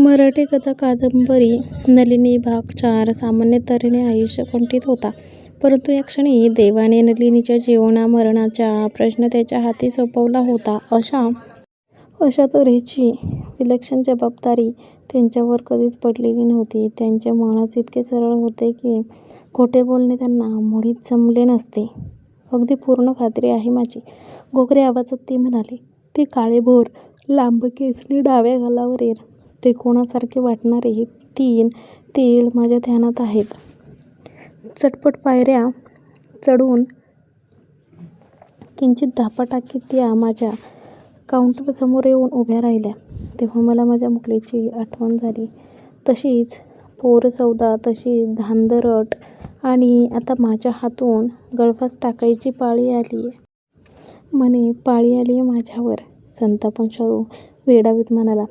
मराठी कथा कादंबरी नलिनी भाग चार सामान्य तऱ्हेने आयुष्य कंठित होता. परंतु या क्षणी देवाने नलिनीच्या जीवना-मरणाचा प्रश्न त्याच्या हाती सोपवला होता. अशा अशा तऱ्हेची विलक्षण जबाबदारी त्यांच्यावर कधीच पडलेली नव्हती. त्यांच्या मनच इतके सरळ होते की खोटे बोलणे त्यांना मुळीच जमले नसते. "अगदी पूर्ण खात्री आहे माझी," गोगरे आवाजात ती म्हणाली. भोर काळेभोर, लांबकेसरी, डाव्या गालावरील त्रिकोणासारखे वाटणारे तीन तीळ माझ्या ध्यानात आहेत. चटपट पायऱ्या चढून किंचित धापा टाकीत त्या माझ्या काउंटरसमोर येऊन उभ्या राहिल्या, तेव्हा मला माझ्या मुलीची आठवण झाली. तशीच पोरसौदा, तशीच धांदरट आणि आता माझ्या हातून गळफास टाकायची पाळी आली म्हणे, पाळी आली आहे माझ्यावर. संतापन शरू वेडावीत म्हणाला,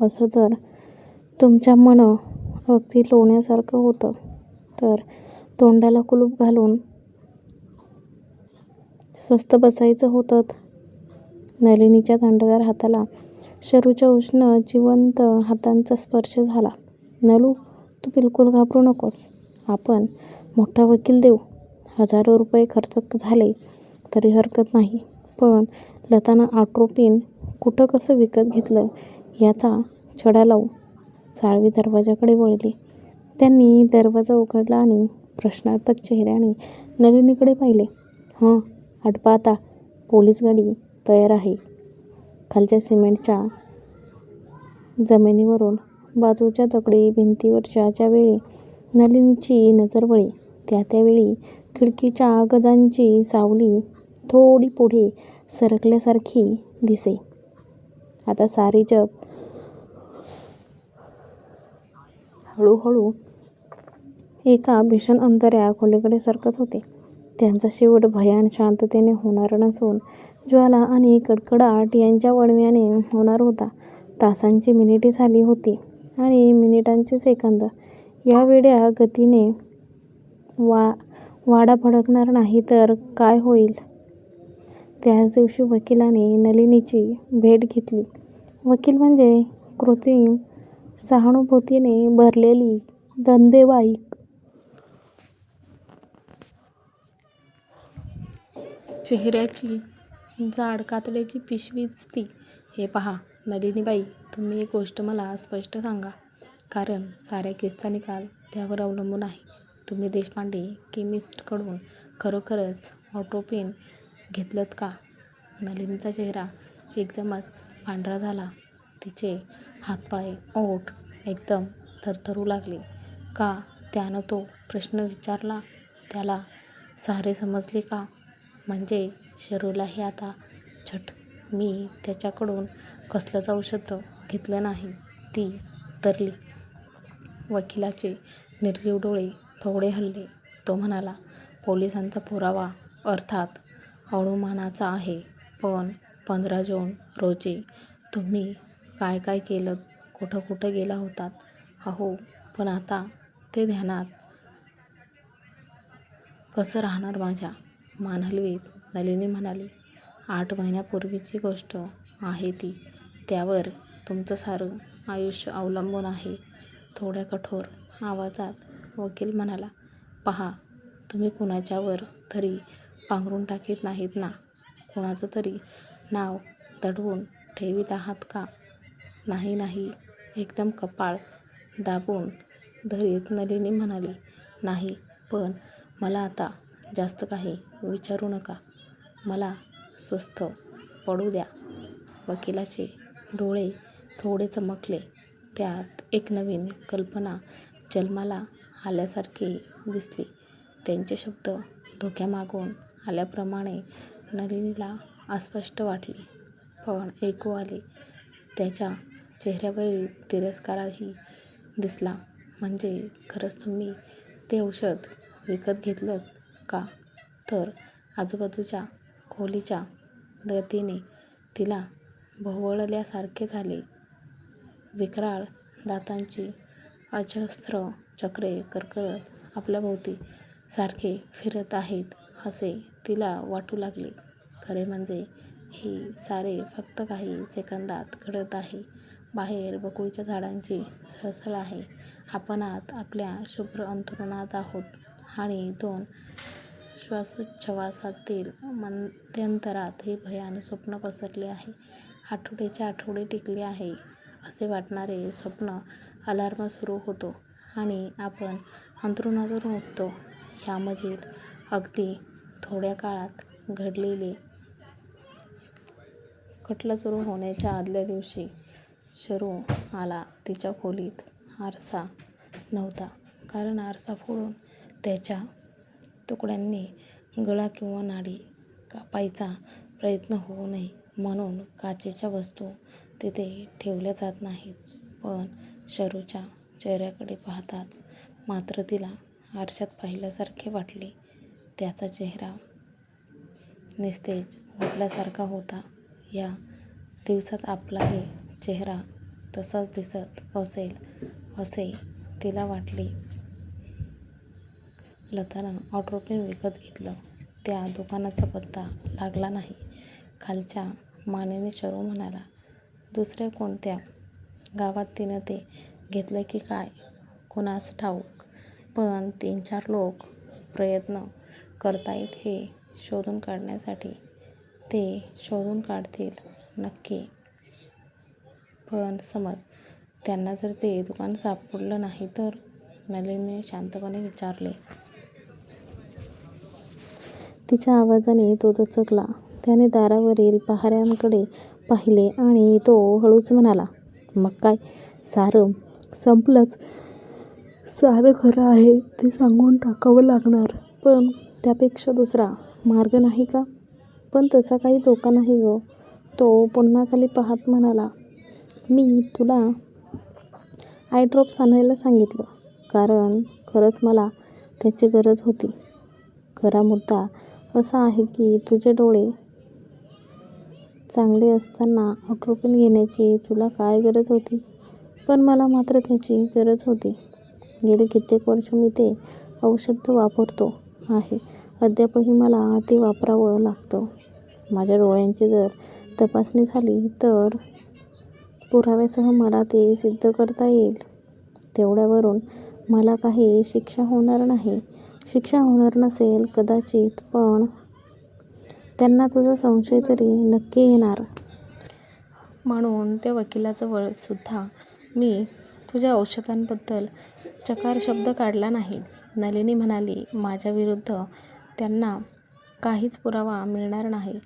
असं जर तुमच्या मन अगदी लोण्यासारखं होतं, तर तोंडाला कुलूप घालून स्वस्त बसायचं होतं नलिनीच्या थंडगार हाताला शरूच्या उष्ण, जिवंत हातांचा स्पर्श झाला. नलू, तू बिलकुल घाबरू नकोस. आपण मोठा वकील देऊ. हजारो रुपये खर्च झाले तरी हरकत नाही. पण लतानं आट्रोपिन कुठं कसं विकत घेतलं याचा छडा लावू. साळवी दरवाजाकडे वळली. त्यांनी दरवाजा उघडला आणि प्रश्नार्थक चेहऱ्याने नलिनीकडे पाहिले. हं, आटपा आता. पोलीस गाडी तयार आहे. खालच्या सिमेंटच्या जमिनीवरून बाजूच्या दगडी भिंतीवर ज्यावेळी नलिनीची नजर वळे, त्या त्यावेळी खिडकीच्या गजांची सावली थोडी पुढे सरकल्यासारखी दिसे. आता सारे जग हळूहळू एका भीषण अंधाऱ्या खोलीकडे सरकत होते. त्यांचा शेवट भयान शांततेने होणार नसून ज्वाला आणि कडकडाट यांच्या वणव्याने होणार होता. तासांची मिनिटे झाली होती आणि मिनिटांचे सेकंद. या वेड्या गतीने वाडा भडकणार नाही तर काय होईल? त्याच दिवशी वकिलाने नलिनीची भेट घेतली. वकील म्हणजे कृत्रिम सहानुभूतीने भरलेली धंदेवाईक चेहऱ्याची जाड कातड्याची पिशवीच ती. हे पहा नलिनीबाई, तुम्ही एक गोष्ट मला स्पष्ट सांगा, कारण साऱ्या केसचा निकाल त्यावर अवलंबून आहे. तुम्ही देशपांडे केमिस्टकडून खरोखरच ऑटोपेन घेतलंत का? नलिनीचा चेहरा एकदमच पांढरा झाला. तिचे हातपाय, ओठ एकदम थरथरू लागले. का त्यानं तो प्रश्न विचारला त्याला सारे समजले का? म्हणजे शरूलाही आता छट मी त्याच्याकडून कसलंच औषध घेतलं नाही. ती तरली वकिलाचे निर्जीव डोळे थोडे हल्ले तो म्हणाला, पोलिसांचा पुरावा अर्थात अनुमानाचा आहे. पण पंधरा जून रोजी तुम्ही काय काय केलं कुठं कुठं गेला होतात? अहो पण आता ते ध्यानात कसं राहणार माझ्या? मान हलवीत नलिनी म्हणाली, आठ महिन्यापूर्वीची गोष्ट आहे ती. त्यावर तुमचं सारं आयुष्य अवलंबून आहे. थोड्या कठोर आवाजात वकील म्हणाला, पहा तुम्ही कुणाच्यावर तरी पांघरून टाकीत नाहीत ना? कुणाचं तरी नाव दडवून ठेवीत आहात का? नाही नाही. एकदम कपाळ दाबून धरीत नलिनी म्हणाली, नाही. पण मला आता जास्त काही विचारू नका. मला स्वस्थ पडू द्या. वकिलाचे डोळे थोडे चमकले. त्यात एक नवीन कल्पना जन्माला आल्यासारखी दिसली. त्यांचे शब्द धोक्यामागून आल्याप्रमाणे नलिनीला अस्पष्ट वाटले, पण ऐकू आले. त्याच्या चेहऱ्यावरील तिरस्कारही दिसला. म्हणजे खरंच तुम्ही ते औषध विकत घेतलंत का? तर आजूबाजूच्या खोलीच्या गतीने तिला भोवळल्यासारखे झाले. विकराळ दातांची अजस्र चक्रे करकरत आपल्याभोवती सारखे फिरत आहेत असे तिला वाटू लागले. खरे म्हणजे हे सारे फक्त काही सेकंदात घडत आहे. बाहेर बकुळीच्या झाडांची सळसळ आहे. आपण आत आपल्या शुभ्र अंथरुणात आहोत आणि दोन श्वासोच्छवासातील मध्यंतरात हे भयाने स्वप्न पसरले आहे. आठवड्याचे आठवडे टिकले आहे असे वाटणारे स्वप्न अलार्म सुरू होतो आणि आपण अंथरुणातून उठतो. ह्यामधील अगदी थोड्या काळात घडलेले खटला सुरू होण्याच्या आदल्या दिवशी शरू आला तिच्या खोलीत आरसा नव्हता. कारण आरसा फोडून त्याच्या तुकड्यांनी गळा किंवा नाडी कापायचा प्रयत्न होऊ नये म्हणून काचेच्या वस्तू तिथे ठेवल्या जात नाहीत. पण शरूच्या चेहऱ्याकडे पाहताच मात्र तिला आरशात पाहिल्यासारखे वाटले. त्याचा चेहरा निस्तेज उठल्यासारखा होता. या दिवसात आपलाही चेहरा तसाच दिसत असेल असे तिला वाटले. लतानं ऑटोपिन विकत घेतलं. त्या दुकानाचा पत्ता लागला नाही. खालच्या मानेने शरू म्हणाला दुसऱ्या कोणत्या? गावात तिनं ते घेतलं की काय? कुणास ठाऊक? पण तीन चार लोक प्रयत्न करतायत हे शोधून काढण्यासाठी. ते शोधून काढतील नक्की. पण समज त्यांना जर ते दुकान सापडलं नाही तर नलिनीने शांतपणे विचारले. तिच्या आवाजाने तो दचकला. त्याने दारावरील पहाऱ्यांकडे पाहिले आणि तो हळूच म्हणाला मग काय? सारं संपलंच. सारं खरं आहे ते सांगून टाकावं लागणार. पण त्यापेक्षा दुसरा मार्ग नाही का? पण तसा काही धोका नाही गं. तो पुन्हा खाली पाहत म्हणाला मी तुला आय ड्रॉप्स आणायला सांगितलं. कारण खरंच मला त्याची गरज होती. खरा मुद्दा असा आहे की तुझे डोळे चांगले असताना ऑट्रोपिन घेण्याची तुला काय गरज होती? पण मला मात्र त्याची गरज होती. गेली कित्येक वर्ष मी ते औषध वापरतो आहे. अद्यापही मला ते वापरावं लागतं. माझ्या डोळ्यांची जर तपासणी झाली तर पुराव्यासह मला ते सिद्ध करता येईल. तेवढ्यावरून मला काही शिक्षा होणार नाही. शिक्षा होणार नसेल कदाचित पण त्यांना तुझा संशय तरी नक्की येणार. म्हणून त्या वकिलाजवळ सुद्धा मी तुझ्या औषधांबद्दल चकार शब्द काढला नाही. नलिनी म्हणाली माझ्या विरुद्ध त्यांना काहीच पुरावा मिळणार नाही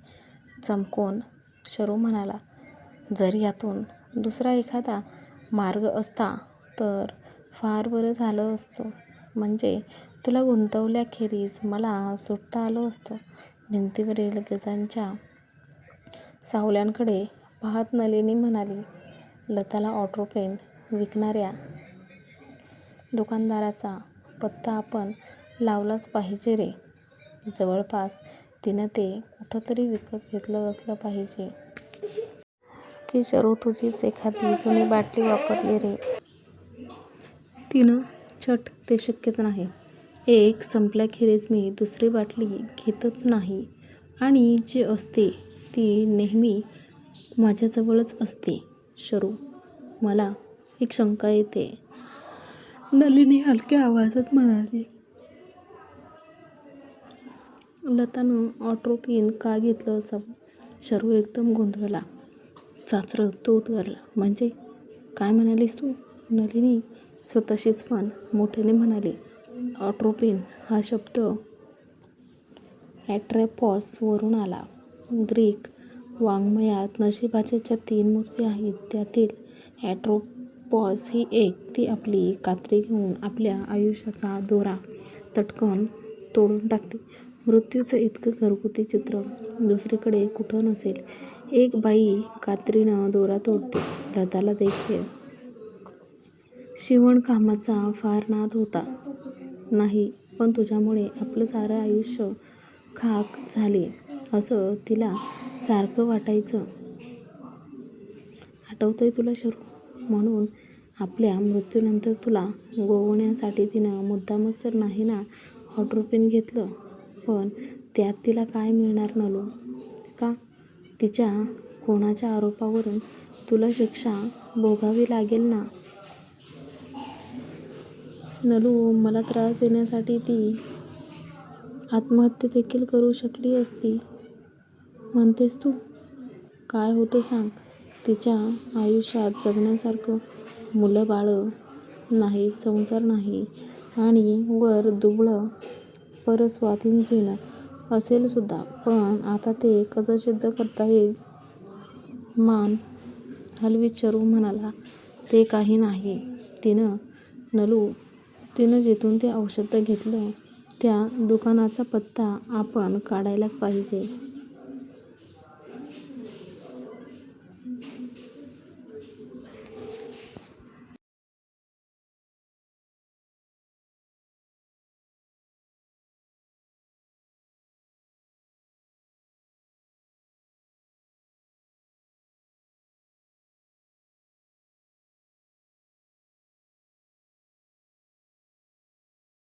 चमकून शरू म्हणाला. जर यातून दुसरा एखादा मार्ग असता तर फार बरं झालं असतं. म्हणजे तुला गुंतवल्याखेरीज मला सुटता आलं असतं. भिंतीवरील गजांच्या सावल्यांकडे पाहत नलिनी म्हणाली लताला ऑट्रोपेन विकणाऱ्या दुकानदाराचा पत्ता आपण लावलाच पाहिजे रे. जवळपास तिनं ते कुठंतरी विकत घेतलं असलं पाहिजे. की शरू तुझीच एखादी जुनी बाटली वापरली रे. तिनं छट ते शक्यच नाही. एक संपल्याखेरीज मी दुसरी बाटली घेतच नाही. आणि जी असते ती नेहमी माझ्याजवळच असते. शरू मला एक शंका येते. नलिनी हलक्या आवाजात म्हणाली. लतानं ऑट्रोपिन का घेतलं असावं? शरू एकदम गोंधळला. चाचरं तो उद्गारला म्हणजे? काय म्हणालीस तू? नलिनी स्वतःशीच पण मोठ्याने म्हणाली ऑट्रोपिन हा शब्द ॲट्रॅपॉसवरून आला. ग्रीक वाङ्मयात नशिबाच्या तीन मूर्ती आहेत त्यातील ॲट्रोपॉस ही एक. ती आपली कात्री घेऊन आपल्या आयुष्याचा दोरा तटकन तोडून टाकते. मृत्यूचं इतकं घरगुती चित्र दुसरीकडे कुठं नसेल. एक बाई कात्रीनं दोरा तोडते. लताला देखील शिवणकामाचा फार नाद होता. नाही पण तुझ्यामुळे आपलं सारं आयुष्य खाक झाले. असं तिला सारखं वाटायचं. आठवतंय तुला शरू? म्हणून आपल्या मृत्यूनंतर तुला गोवण्यासाठी तिनं मुद्दामच तर नाही ना ऑट्रोपिन घेतलं. पण त्यात तिला काय मिळणार नलो? का? तिच्या कोणाच्या आरोपावरून तुला शिक्षा भोगावी लागेल ना? नलू मला त्रास देण्यासाठी ती आत्महत्या देखील करू शकली असती. म्हणतेस तू? काय होतं सांग. तिच्या आयुष्यात जगण्यासारखं मुलं बाळं नाही संसार नाही आणि वर दुबळं परस्वाधीन जीवन असेल सुद्धा. पण आता ते कसं सिद्ध करता येईल? मान हलवीत म्हणाला ते काही नाही. तिनं नलू तिनं जिथून ते औषध घेतलं त्या दुकानाचा पत्ता आपण काढायलाच पाहिजे.